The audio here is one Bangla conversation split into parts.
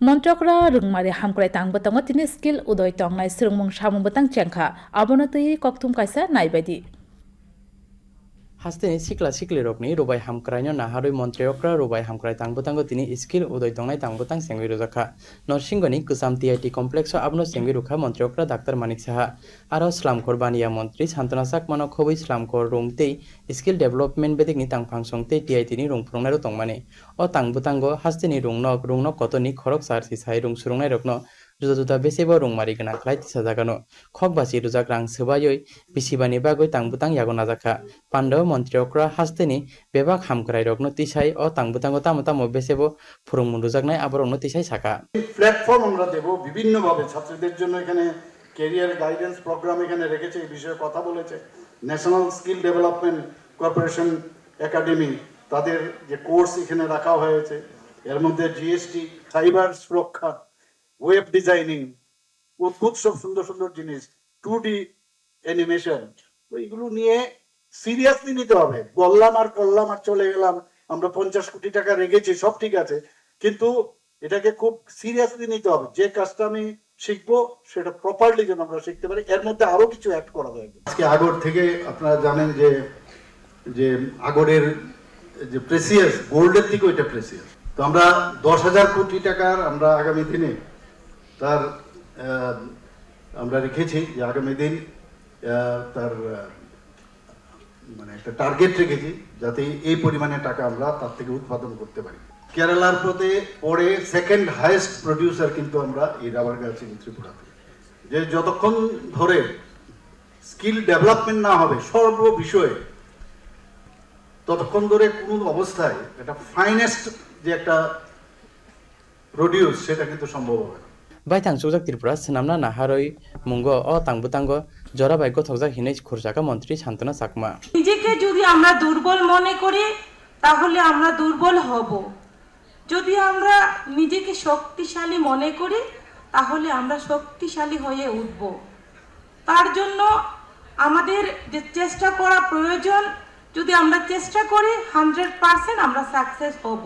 মন্ত্রকরা রুংমারি হামক্রাই তাংবো তাঙ্গ তিনি স্কিল উদয় তংনাই সুরুংমung samung botang chengkha abono tui koktum kaisa naibadi হাস্তেনি সিকলা সিকলি রকনি রুবাই হামক্রাইনো নাহারই মন্ত্রীয়করা রুবাই হামক্রাই তাংবো তাঙ্গো তিনি স্কিল উদয় তংনাই তাংবো তাং সেঙ্গি রুজাখা নরসিংগনি কুসাম টিআইটি কমপ্লেক্স আবনো সেঙ্গি রুখা মন্ত্রীয়করা ডাক্তার মানিক সাহা। আরও স্লামখর বানিয়া মন্ত্রী সান্তনা সাক মানক খবই স্লামখর রুংতেই স্কিল ডেভেলপমেন্ট বেদিকনি তাং ফাংসংতেই টিআইটিনি রুং ফুরংনাইরো তংমানে ও তাংবো তাঙ্গো হাস্তেনি রুংনক রুংনক কতনি খরক সার সিসাই রুং সুরংনাই রকনো जुदा जुदा बेसेबो रंमारि गोनां खालाय तिसा जागानो खक बासि रुजाक रां सोबायै बिसिबानि बागै तांबुतां यागो नाजाखा पान्डव मन्त्रियक्रा हास्तेनि बेबाक हामक्राय रकनो तिसाय ও तांबुतांगो तामो तामो बेसेबो फुरुंमुन रुजाकनाय আবরণনো তিসাই সাকা প্ল্যাটফর্ম আমরা দেবো বিভিন্নভাবে ছাত্রদের জন্য এখানে কেরিয়ার গাইডেন্স প্রোগ্রাম এখানে রেখেছে এই বিষয়ে কথা বলেছে national skill development corporation academy তাদের যে কোর্স এখানে রাখা হয়েছে এর মধ্যে জিএসটি সাইবার সুরক্ষা ওয়েব ডিজাইনিং অদ্ভুত সব সুন্দর সুন্দর জিনিস টু ডি অ্যানিমেশন তো এগুলো নিয়ে সিরিয়াসলি নিতে হবে। বললাম আর করলাম আর চলে গেলাম, আমরা পঞ্চাশ কোটি টাকা রেখেছি, সব ঠিক আছে। কিন্তু এটাকে খুব সিরিয়াসলি নিতে হবে। যে কাজটা আমি শিখব, সেটা প্রপারলি যেন আমরা শিখতে পারি, এর মধ্যে আরও কিছু অ্যাড করা দরকার আজকে আগর থেকে আপনারা জানেন যে যে আগরের যে প্রেসিয়াস গোল্ডের থেকে ওইটা প্রেসিয়াস তো আমরা দশ হাজার কোটি টাকার আমরা আগামী দিনে তার আমরা রেখেছি যে আগামী দিন তার মানে একটা টার্গেট রেখেছি যাতে এই পরিমাণে টাকা আমরা তার থেকে উৎপাদন করতে পারি। কেরালার পথে পরে সেকেন্ড হাইয়েস্ট প্রডিউসার কিন্তু আমরা এই রাবার গাছ ত্রিপুরাতে। যে যতক্ষণ ধরে স্কিল ডেভেলপমেন্ট না হবে সর্ব বিষয়ে ততক্ষণ ধরে কোনো অবস্থায় একটা ফাইনেস্ট যে একটা প্রডিউস সেটা কিন্তু সম্ভব হবে না। বাইথাং সুজাক ত্রিপুরা সিনামনা নাহারই মুঙ্গ ও তাংবুতাঙ্গ জরাবাই গথকজাক হিनै খুরজাকা মন্ত্রী শান্তনা চাকমা নিজেকে যদি আমরা দুর্বল মনে করি, তাহলে আমরা দুর্বল হব। যদি আমরা নিজেকে শক্তিশালী মনে করি, তাহলে আমরা শক্তিশালী হয়ে উঠব। তার জন্য আমাদের যে চেষ্টা করা প্রয়োজন, যদি আমরা চেষ্টা করি হান্ড্রেড পার্সেন্ট আমরা সাকসেস হব।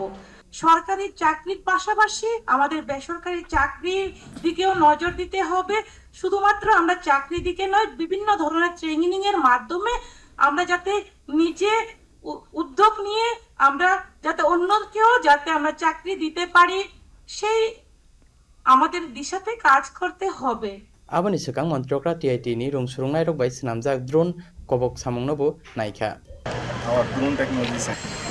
সরকারি চাকরির পাশাপাশি আমাদের বেসরকারি চাকরির দিকেও নজর দিতে হবে। শুধুমাত্র আমরা চাকরির দিকে নয় বিভিন্ন ধরনের ট্রেনিং এর মাধ্যমে আমরা যাতে নিজে উ- উদ্যোগ নিয়ে আমরা যাতে অন্যকেও যাতে আমরা চাকরি দিতে পারি সেই আমাদের দিশাতে কাজ করতে হবে। সেকাং মন্ত্রকরা TIT ni rung surungnai rok bai sinamjak drone kobok samungnobo naikha our drone technology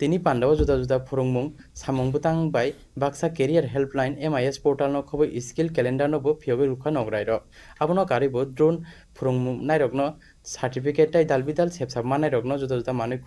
তিনি পান্ডাও জুদা জুদা ফুরুংমুং সামংবুতাং বাই Baksa career helpline MIS portal no খবর skill calendar no bo phiyobe rukha nograi rok abono karibo drone phurungmung nairok no certificate tai dalbidal sepsap manai rok no juda juda manui